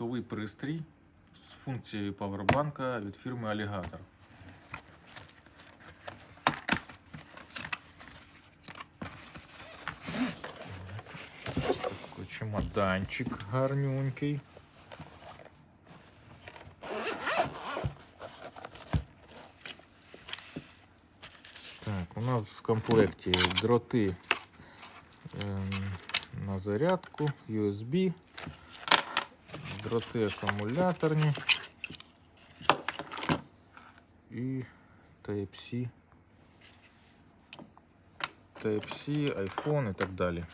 пусковий пристрій з функцією павербанка від фірми Alligator. Такий чемоданчик гарнюнький. Так, у нас в комплекті дроти ем, на зарядку, USB, дроти акумуляторні і Type-C, Type-C, iPhone і так далі.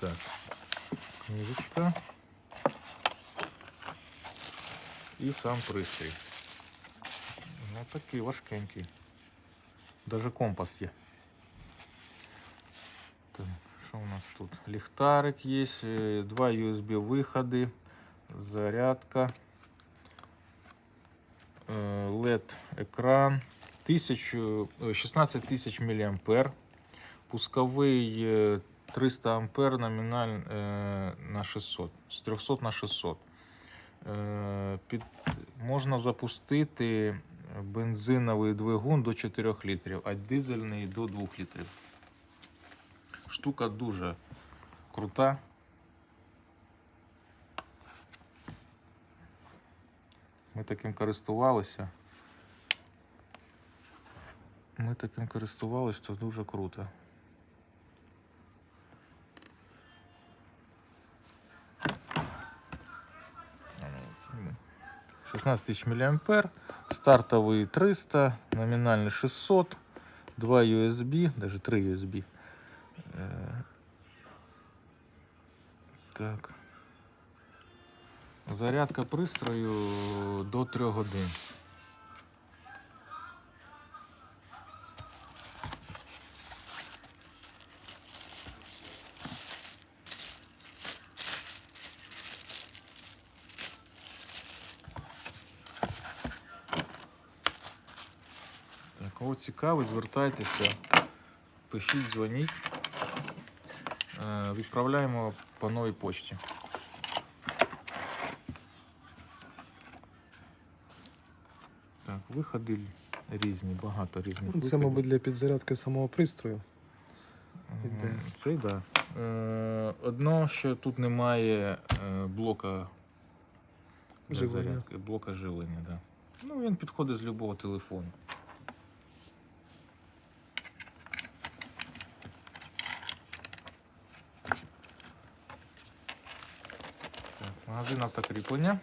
Так, книжечка і сам пристрій. Ну такий важкенький. Даже компас є. Так, Що у нас тут? Ліхтарик є, е, два USB виходи, зарядка, е, LED екран, 1000, е, 16 тисяч мА, пусковий е, 300 ампер номіналь е, на 600, з 300 на 600. Е, Під, можна запустити бензиновий двигун до 4 літрів, а дизельний до 2 літрів. Штука дуже крута. Ми таким користувалися. Ми таким користувалися, то дуже круто. А, ну, от зніми. 16 тысяч мА, стартовый 300, номинальный 600, 2 USB, даже 3 USB. Э, Так. Зарядка пристрою до 3 годин. Так, кого цікавить, звертайтеся, пишіть, дзвоніть. Е, Відправляємо по новій почті. Так, виходи різні, багато різних. Це, виходів. мабуть, для підзарядки самого пристрою. Іде. Це да. Е, Одно, що тут немає е, блока для Живлення. зарядки, блока живлення, да. Ну, він підходить з будь-якого телефону. Так, магазин автокріплення.